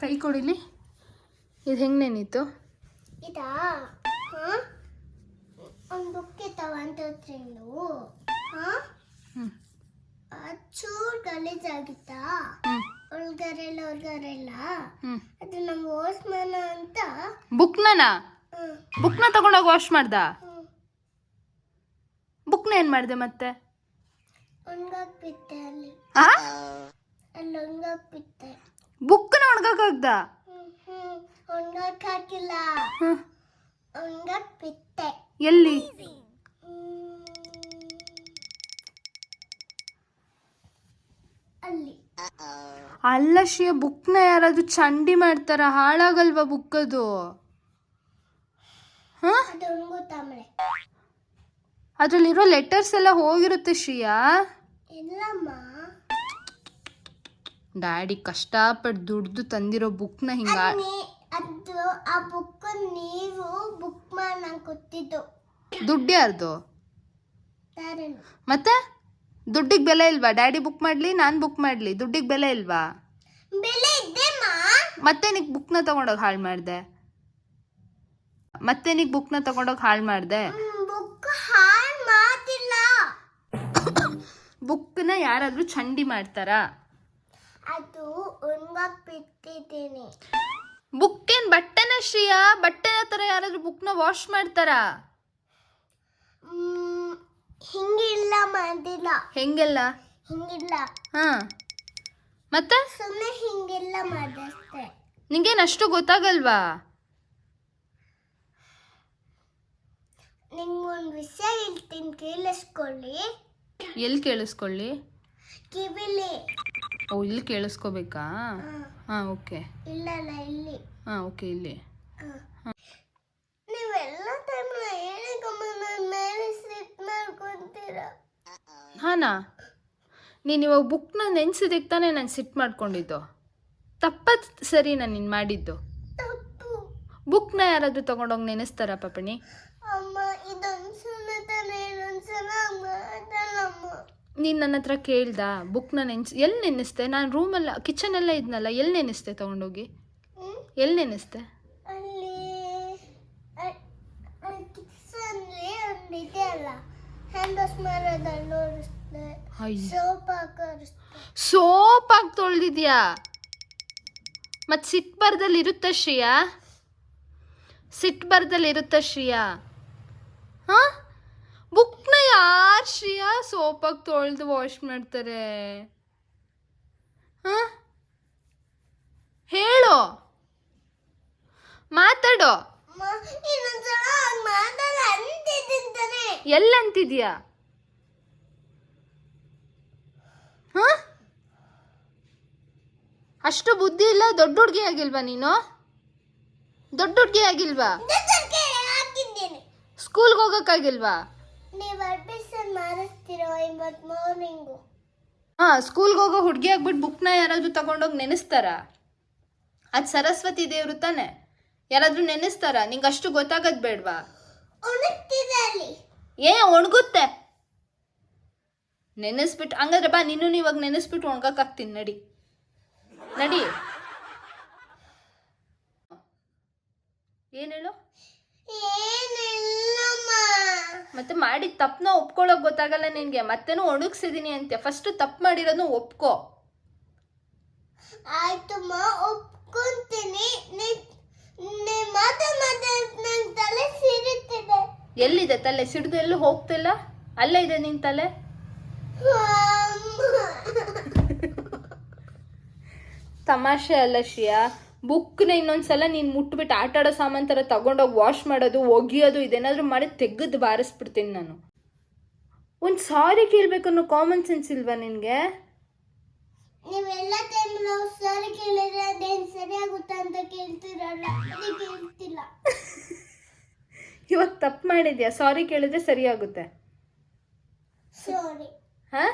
ಕೈ ಕೊಡಿಲಿ? ಇದು ಹೆಂಗೆ ನೆನೀತು? ಇದಾ? ಒಂದು ಬುಕ್ ಇತ್ತಾವ ಅಂತ ತಿಂದು ಚೂರು ಗಲೀಜಾಗಿತ್ತಾ ಒಳಗರೆ ಎಲ್ಲ ಹೊರ್ಗರೆ ಇಲ್ಲ ಅದು ನಮ್ಮ ವಾಶ್ಮನ ಅಂತ? ಬುಕ್ನನ? ಬುಕ್ನ ತಗೊಂಡೋಗಿ ವಾಶ್ ಮಾಡ್ದ? ಬುಕ್ನ ಏನು ಮಾಡಿದೆ ಮತ್ತೆ? ಒಣ್ಗಾಕ್ ಅಲ್ಲಿ. ಅಲ್ಲಿ ಆ ಅಲ್ಲಿ ಒಣಗಕ್ ಹೋಗ್ದ? ಒಣ್ಗಾಕ್ ಹಾಕಿಲ್ಲ. ಬಿಟ್ಟೆ. ಎಲ್ಲಿ? ಅಲ್ಲಿ ಅಲ್ಲ. ಶ್ರೀಯ ಬುಕ್ನ ಯಾರಾದ್ರೂ ಚಂಡಿ ಮಾಡ್ತಾರ? ಹಾಳಾಗಲ್ವಾ ಬುಕ್ ಒಣ್ಗುತ್ತಾಮಳೆ ಅದ್ರಲ್ಲಿರೋ ಲೆಟರ್ಸ್ ಎಲ್ಲ ಹೋಗಿರುತ್ತೆ ಶ್ರೀಯಾ. ಇಲ್ಲಮ್ಮ. ಡ್ಯಾಡಿ ಕಷ್ಟಪಟ್ಟು ದುಡ್ದು ತಂದಿರೋ ಬುಕ್ನ ಹಿಂಗ ಅದ್ ಆ ಬುಕ್ ನೀವು ಬುಕ್ ಕೊಟ್ಟಿದ್ದು ದುಡ್ಡು ಯಾರ್ದು? ಮತ್ತೆ? ದುಡ್ಡಿಗೆ ಬೆಲೆ ಇಲ್ವಾ? ಡ್ಯಾಡಿ ಬುಕ್ ಮಾಡ್ಲಿ ನಾನು ಬುಕ್ ಮಾಡ್ಲಿ ದುಡ್ಡಿಗೆ ಬೆಲೆ ಇಲ್ವಾ? ಬೆಲೆ ಮತ್ತೆ ನಿಕ್ ಬುಕ್ನ ತಗೊಂಡೋಗಿ ಹಾಳು ಮಾಡ್ದೆ? ಮತ್ತೆ ನಿಕ್ ಬುಕ್ನ ತಗೊಂಡೋಗಿ ಹಾಳು ಮಾಡ್ದೆ? ಬುಕ್ನ ಯಾರಾದ್ರೂ ಚಂಡಿ ಮಾಡ್ತಾರಾ? ಅದು ಒಣ್ಗಾಕ್ ಬಿಟ್ಟಿದ್ದೀನಿ. ಬುಕ್ ಏನ್ ಬಟ್ಟೆನ ಶ್ರೀಯಾ? ಬಟ್ಟೆನ ತರ ಯಾರಾದ್ರೂ ಬುಕ್ನ ವಾಶ್ ಮಾಡ್ತಾರಾ? ಮ್, ಹಿಂಗಿಲ್ಲ ಮಾಡಿಲ್ಲ ಹೆಂಗೆಲ್ಲ? ಹಿಂಗಿಲ್ಲ. ಹಾ. ಮತ್ತೆ? ಸುಮ್ಮನೆ ಹಿಂಗೆಲ್ಲ ಮಾಡಿಸ್ತೆ ನಿಂಗೇನ್ ಅಷ್ಟು ಗೊತ್ತಾಗಲ್ವಾ? ನಿಮ್ಗೊಂದು ವಿಷಯ ಹೇಳ್ತೀನಿ ಕೇಳಿಸ್ಕೊಳ್ಳಿ. ಎಲ್ಲಿ ಕೇಳಿಸ್ಕೊಳ್ಳಿ? ಕಿವಿಲಿ. ಓ ಇಲ್ಲಿ ಕೇಳಿಸ್ಕೋಬೇಕಾ. ಹಾ ಓಕೆ. ಇಲ್ಲಲ್ಲ ಇಲ್ಲಿ. ಹಾ ಓಕೆ ಇಲ್ಲಿ. ನೀವೆಲ್ಲ ಟೈಮ್ ಮೇಲೆ ಸಿಟ್ ನಾ ಹಾನಾ? ನೀನು ಇವಾಗ ಬುಕ್ನ ನೆನ್ಸಿದಕ್ಕೆ ತಾನೇ ನಾನು ಸಿಟ್ ಮಾಡ್ಕೊಂಡಿದ್ದು. ತಪ್ಪತ್ ಸರಿ ನಾನು ನೀನು ಮಾಡಿದ್ದು. ಬುಕ್ ಬುಕ್ನ ಯಾರಾದರೂ ತಗೊಂಡೋಗಿ ನೆನೆಸ್ತಾರ ಪಾಪಣಿ? ಅಮ್ಮ ಇದೊಂದು ಸಲ ತಾನೇ ಇನ್ನೊಂದ್ಸಲ ಮಾಡಲ್ಲಮ್ಮ ನೀನು ನನ್ನ ಹತ್ರ ಕೇಳ್ದ? ಬುಕ್ನ ನೆನ್ಸ್ ಎಲ್ಲಿ ನೆನೆಸ್ತೆ ನಾನು ರೂಮಲ್ಲ ಕಿಚನೆಲ್ಲ ಇದ್ನಲ್ಲ ಎಲ್ಲಿ ನೆನೆಸ್ತೆ ತೊಗೊಂಡೋಗಿ? ಎಲ್ಲಿ ನೆನೆಸ್ತೆ ಸೋಪ್ ಹಾಕಿ ಸೋಪಾಗಿ ತೊಳ್ದಿದ್ಯಾ? ಮತ್ತು ಸಿಟ್ ಬರ್ದಲ್ಲಿ ಇರುತ್ತ ಶ್ರೀಯಾ? ಸಿಟ್ ಬರ್ದಲ್ಲಿ ಇರುತ್ತ ಶ್ರೀಯಾ? ಹಾ? ಶ್ರೀಯಾ ಸೋಪಾಗಿ ತೊಳೆದು ವಾಶ್ ಮಾಡ್ತಾರೆ. ಹಾ? ಹೇಳು. ಮಾತಾಡೋ. ಎಲ್ಲಂತಿದ್ಯಾ? ಹಾ? ಅಷ್ಟು ಬುದ್ಧಿ ಇಲ್ಲ ದೊಡ್ಡ ಹುಡುಗಿ ಆಗಿಲ್ವಾ ನೀನು? ದೊಡ್ಡ ಹುಡುಗಿ ಆಗಿಲ್ವಾ? ಸ್ಕೂಲ್ಗೆ ಹೋಗೋಕ್ಕಾಗಿಲ್ವಾ? ಹಾಂ ಸ್ಕೂಲ್ಗೆ ಹೋಗೋ ಹುಡುಗಿ ಆಗ್ಬಿಟ್ಟು ಬುಕ್ನ ಯಾರಾದರೂ ತಗೊಂಡೋಗಿ ನೆನೆಸ್ತಾರ? ಅದು ಸರಸ್ವತಿ ದೇವ್ರು ತಾನೆ. ಯಾರಾದರೂ ನೆನೆಸ್ತಾರ? ನಿಂಗೆ ಅಷ್ಟು ಗೊತ್ತಾಗದ್ ಬೇಡ್ವಾ? ಏ ಒಣಗುತ್ತೆ. ನೆನೆಸ್ಬಿಟ್ಟು ಹಂಗಾದ್ರೆ ಬಾ ನೀನು ಇವಾಗ ನೆನೆಸ್ಬಿಟ್ಟು ಒಣಗಕ್ಕಾಗ್ತೀನಿ ನಡಿ. ನಡಿ. ಏನು ಹೇಳು? ಮತ್ತೆ ಮಾಡಿದ ತಪ್ಪನ ಒಪ್ಕೊಳ್ಳೋಕೆ ಗೊತ್ತಾಗಲ್ಲ ನಿನಗೆ. ಮತ್ತೇನು ಒಣಗಿಸಿದೀನಿ ಅಂತೆ ಫಸ್ಟ್ ತಪ್ಪು ಮಾಡಿರೋದನ್ನ ಒಪ್ಕೋ. ಆಯ್ತಮ್ಮ ಒಪ್ಕೊಂತೀನಿ. ತಲೆ ಎಲ್ಲಿದೆ ತಲೆ? ಸಿಡಿದು ಎಲ್ಲೂ ಹೋಗ್ತಿಲ್ಲ? ಅಲ್ಲೇ ಇದೆ ನಿನ್ ತಲೆ? ತಮಾಷೆ ಅಲ್ಲ ಶ್ರಿಯಾ. ಬುಕ್ನ ಇನ್ನೊಂದ್ಸಲ ನೀನು ಮುಟ್ಬಿಟ್ಟು ಆಟ ಆಡೋ ಸಾಮಾನ್ ಥರ ತಗೊಂಡೋಗಿ ವಾಶ್ ಮಾಡೋದು ಒಗಿಯೋದು ಇದೇನಾದರೂ ಮಾಡಿ ತೆಗೆದು ಬಾರಿಸ್ಬಿಡ್ತೀನಿ ನಾನು. ಒಂದು ಸಾರಿ ಕೇಳಬೇಕನ್ನೋ ಕಾಮನ್ ಸೆನ್ಸ್ ಇಲ್ವಾ ನಿನಗೆ? ನೀವೆಲ್ಲ ಟೈಮ್ ನಾವು ಸರಿ ಕೇಳಿದ್ರೆ ಅದೇನು ಸರಿಯಾಗುತ್ತಾ ಅಂತ ಕೇಳ್ತಿರಲ್ಲ ಅದು ಕೇಳ್ತಿಲ್ಲ. ಇವಾಗ ತಪ್ಪು ಮಾಡಿದ್ಯಾ? ಸಾರಿ ಕೇಳಿದ್ರೆ ಸರಿಯಾಗುತ್ತೆ ಸಾರಿ ಹಾಂ?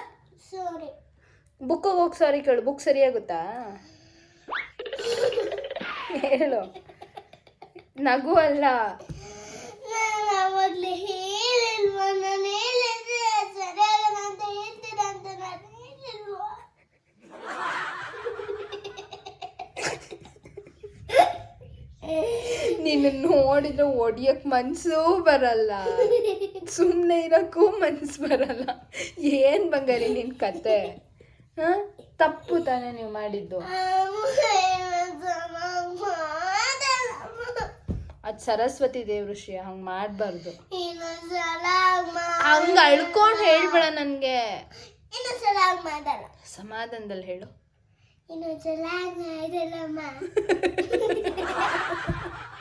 ಸಾರಿ ಬುಕ್ ಹೋಗಿ ಸಾರಿ ಕೇಳು ಬುಕ್ ಸರಿಯಾಗುತ್ತಾ ಹೇಳು. ನಗು ಅಲ್ಲ. ನೀನು ನೋಡಿದ್ರೆ ಒಡಿಯಕ್ ಮನ್ಸೂ ಬರಲ್ಲ. ಸುಮ್ಮನೆ ಇರಕ್ಕೂ ಮನ್ಸು ಬರಲ್ಲ. ಏನ್ ಬಂಗಾರಿ ನಿನ್ ಕತೆ? ತಪ್ಪು ತಾನೇ ನೀವು ಮಾಡಿದ್ದು. ಅದ್ ಸರಸ್ವತಿ ದೇವ್ ಶ್ರೀ ಹಂಗ್ ಮಾಡ್ಬಾರ್ದು. ಹಂಗ ಅಳ್ಕೊಂಡ್ ಹೇಳ್ಬೇಡ ನನ್ಗೆ. ಸಮಾಧಾನದಲ್ಲಿ ಹೇಳು.